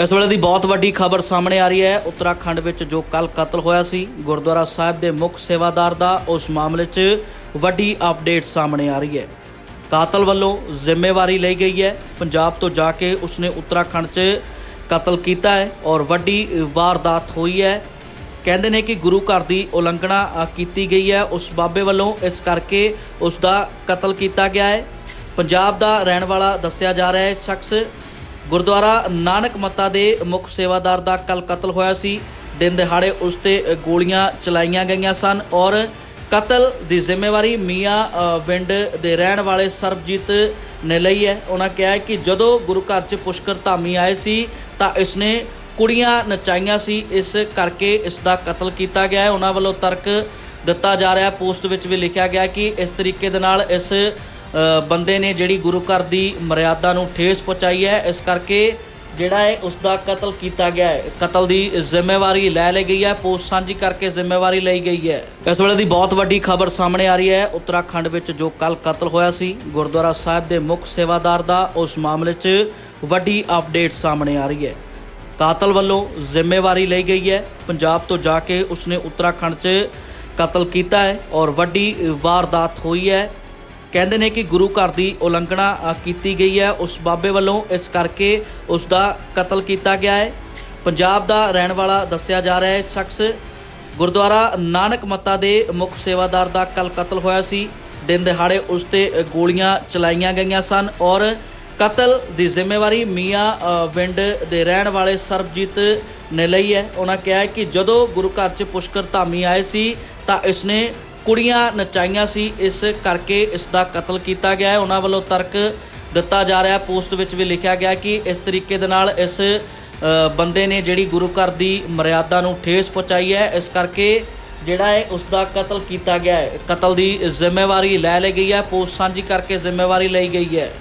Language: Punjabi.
ਇਸ ਵੇਲੇ ਦੀ ਬਹੁਤ ਵੱਡੀ ਖਬਰ ਸਾਹਮਣੇ ਆ ਰਹੀ ਹੈ। ਉੱਤਰਾਖੰਡ ਵਿੱਚ ਜੋ ਕੱਲ ਕਤਲ ਹੋਇਆ ਸੀ, ਗੁਰਦੁਆਰਾ ਸਾਹਿਬ ਦੇ ਮੁੱਖ ਸੇਵਾਦਾਰ ਦਾ, ਉਸ ਮਾਮਲੇ 'ਚ ਵੱਡੀ ਅਪਡੇਟ ਸਾਹਮਣੇ ਆ ਰਹੀ ਹੈ। ਕਾਤਲ ਵੱਲੋਂ ਜ਼ਿੰਮੇਵਾਰੀ ਲਈ ਗਈ ਹੈ। ਪੰਜਾਬ ਤੋਂ ਜਾ ਕੇ ਉਸਨੇ ਉੱਤਰਾਖੰਡ 'ਚ ਕਤਲ ਕੀਤਾ ਹੈ ਔਰ ਵੱਡੀ ਵਾਰਦਾਤ ਹੋਈ ਹੈ। ਕਹਿੰਦੇ ਨੇ ਕਿ ਗੁਰੂ ਘਰ ਦੀ ਉਲੰਘਣਾ ਕੀਤੀ ਗਈ ਹੈ। ਉਸ ਬਾਬੇ ਵੱਲੋਂ ਇਸ ਕਰਕੇ ਉਸ ਦਾ ਕਤਲ ਕੀਤਾ ਗਿਆ ਹੈ। ਪੰਜਾਬ ਦਾ ਰਹਿਣ ਵਾਲਾ ਦੱਸਿਆ ਜਾ ਰਿਹਾ ਹੈ, ਸ਼ਖਸ ਗੁਰਦੁਆਰਾ ਨਾਨਕ ਮੱਤਾ ਦੇ ਮੁੱਖ ਸੇਵਾਦਾਰ ਦਾ ਕੱਲ ਕਤਲ ਹੋਇਆ ਸੀ। ਦਿਨ ਦਿਹਾੜੇ ਉਸ ਤੇ ਗੋਲੀਆਂ ਚਲਾਈਆਂ ਗਈਆਂ ਸਨ ਔਰ ਕਤਲ ਦੀ ਜ਼ਿੰਮੇਵਾਰੀ ਮੀਆਂ ਵਿੰਡ ਦੇ ਰਹਿਣ ਵਾਲੇ ਸਰਬਜੀਤ ਨੇ ਲਈ ਹੈ। ਉਹਨਾਂ ਕਿਹਾ ਕਿ ਜਦੋਂ ਗੁਰੂ ਘਰ 'ਚ ਪੁਸ਼ਕਰ ਧਾਮੀ ਆਏ ਸੀ ਤਾਂ ਇਸਨੇ ਕੁੜੀਆਂ ਨਚਾਈਆਂ ਸੀ। ਇਸ ਕਰਕੇ ਇਸ ਦਾ ਕਤਲ ਕੀਤਾ ਗਿਆ ਹੈ। ਉਹਨਾਂ ਵੱਲੋਂ ਤਰਕ ਦਿੱਤਾ ਜਾ ਰਿਹਾ ਪੋਸਟ ਵਿੱਚ ਵੀ ਲਿਖਿਆ ਗਿਆ ਕਿ ਇਸ ਤਰੀਕੇ ਦੇ ਨਾਲ ਇਸ ਬੰਦੇ ਨੇ ਜਿਹੜੀ ਗੁਰੂ ਘਰ ਦੀ ਮਰਿਆਦਾ ਨੂੰ ਠੇਸ ਪਹੁੰਚਾਈ ਹੈ, ਇਸ ਕਰਕੇ ਜਿਹੜਾ ਹੈ ਉਸ ਦਾ ਕਤਲ ਕੀਤਾ ਗਿਆ ਹੈ। ਕਤਲ ਦੀ ਜ਼ਿੰਮੇਵਾਰੀ ਲੈ ਲਈ ਗਈ ਹੈ, ਪੋਸਟ ਸਾਂਝੀ ਕਰਕੇ ਜ਼ਿੰਮੇਵਾਰੀ ਲਈ ਗਈ ਹੈ। ਇਸ ਵੇਲੇ ਦੀ ਬਹੁਤ ਵੱਡੀ ਖਬਰ ਸਾਹਮਣੇ ਆ ਰਹੀ ਹੈ, ਉੱਤਰਾਖੰਡ ਵਿੱਚ ਜੋ ਕੱਲ ਕਤਲ ਹੋਇਆ ਸੀ, ਗੁਰਦੁਆਰਾ ਸਾਹਿਬ ਦੇ ਮੁੱਖ ਸੇਵਾਦਾਰ ਦਾ, ਉਸ ਮਾਮਲੇ 'ਚ ਵੱਡੀ ਅਪਡੇਟ ਸਾਹਮਣੇ ਆ ਰਹੀ ਹੈ। ਕਾਤਲ ਵੱਲੋਂ ਜ਼ਿੰਮੇਵਾਰੀ ਲਈ ਗਈ ਹੈ, ਪੰਜਾਬ ਤੋਂ ਜਾ ਕੇ ਉਸਨੇ ਉੱਤਰਾਖੰਡ 'ਚ ਕਤਲ ਕੀਤਾ ਹੈ ਔਰ ਵੱਡੀ ਵਾਰਦਾਤ ਹੋਈ ਹੈ। ਕਹਿੰਦੇ ਨੇ ਕਿ ਗੁਰੂ ਘਰ ਦੀ ਉਲੰਘਣਾ ਕੀਤੀ ਗਈ ਹੈ। ਉਸ ਬਾਬੇ ਵੱਲੋਂ ਇਸ ਕਰਕੇ ਉਸ ਦਾ ਕਤਲ ਕੀਤਾ ਗਿਆ ਹੈ। ਪੰਜਾਬ ਦਾ ਰਹਿਣ ਵਾਲਾ ਦੱਸਿਆ ਜਾ ਰਿਹਾ ਹੈ, ਸ਼ਖਸ ਗੁਰਦੁਆਰਾ ਨਾਨਕ ਮੱਤਾ ਦੇ ਮੁੱਖ ਸੇਵਾਦਾਰ ਦਾ ਕੱਲ ਕਤਲ ਹੋਇਆ ਸੀ। ਦਿਨ ਦਿਹਾੜੇ ਉਸ ਤੇ ਗੋਲੀਆਂ ਚਲਾਈਆਂ ਗਈਆਂ ਸਨ ਔਰ ਕਤਲ ਦੀ ਜ਼ਿੰਮੇਵਾਰੀ ਮੀਆਂ ਵਿੰਡ ਦੇ ਰਹਿਣ ਵਾਲੇ ਸਰਬਜੀਤ ਨੇ ਲਈ ਹੈ। ਉਹਨਾਂ ਕਿਹਾ ਕਿ ਜਦੋਂ ਗੁਰੂ ਘਰ 'ਚ ਪੁਸ਼ਕਰ ਧਾਮੀ ਆਏ ਸੀ ਤਾਂ ਇਸਨੇ ਕੁੜੀਆਂ ਨਚਾਈਆਂ ਸੀ, ਇਸ ਕਰਕੇ ਇਸ ਦਾ ਕਤਲ ਕੀਤਾ ਗਿਆ ਹੈ। ਉਹਨਾਂ ਵੱਲੋਂ ਤਰਕ ਦਿੱਤਾ ਜਾ ਰਿਹਾ ਪੋਸਟ ਵਿੱਚ ਵੀ ਲਿਖਿਆ ਗਿਆ ਕਿ ਇਸ ਤਰੀਕੇ ਦੇ ਨਾਲ ਇਸ ਬੰਦੇ ਨੇ ਜਿਹੜੀ ਗੁਰੂ ਘਰ ਦੀ ਮਰਿਆਦਾ ਨੂੰ ਠੇਸ ਪਹੁੰਚਾਈ ਹੈ। ਇਸ ਕਰਕੇ ਜਿਹੜਾ ਹੈ ਉਸ ਦਾ ਕਤਲ ਕੀਤਾ ਗਿਆ ਹੈ। ਕਤਲ ਦੀ ਜ਼ਿੰਮੇਵਾਰੀ ਲੈ ਲਈ ਗਈ ਹੈ। ਪੋਸਟ ਸਾਂਝੀ ਕਰਕੇ ਜ਼ਿੰਮੇਵਾਰੀ ਲਈ ਗਈ ਹੈ।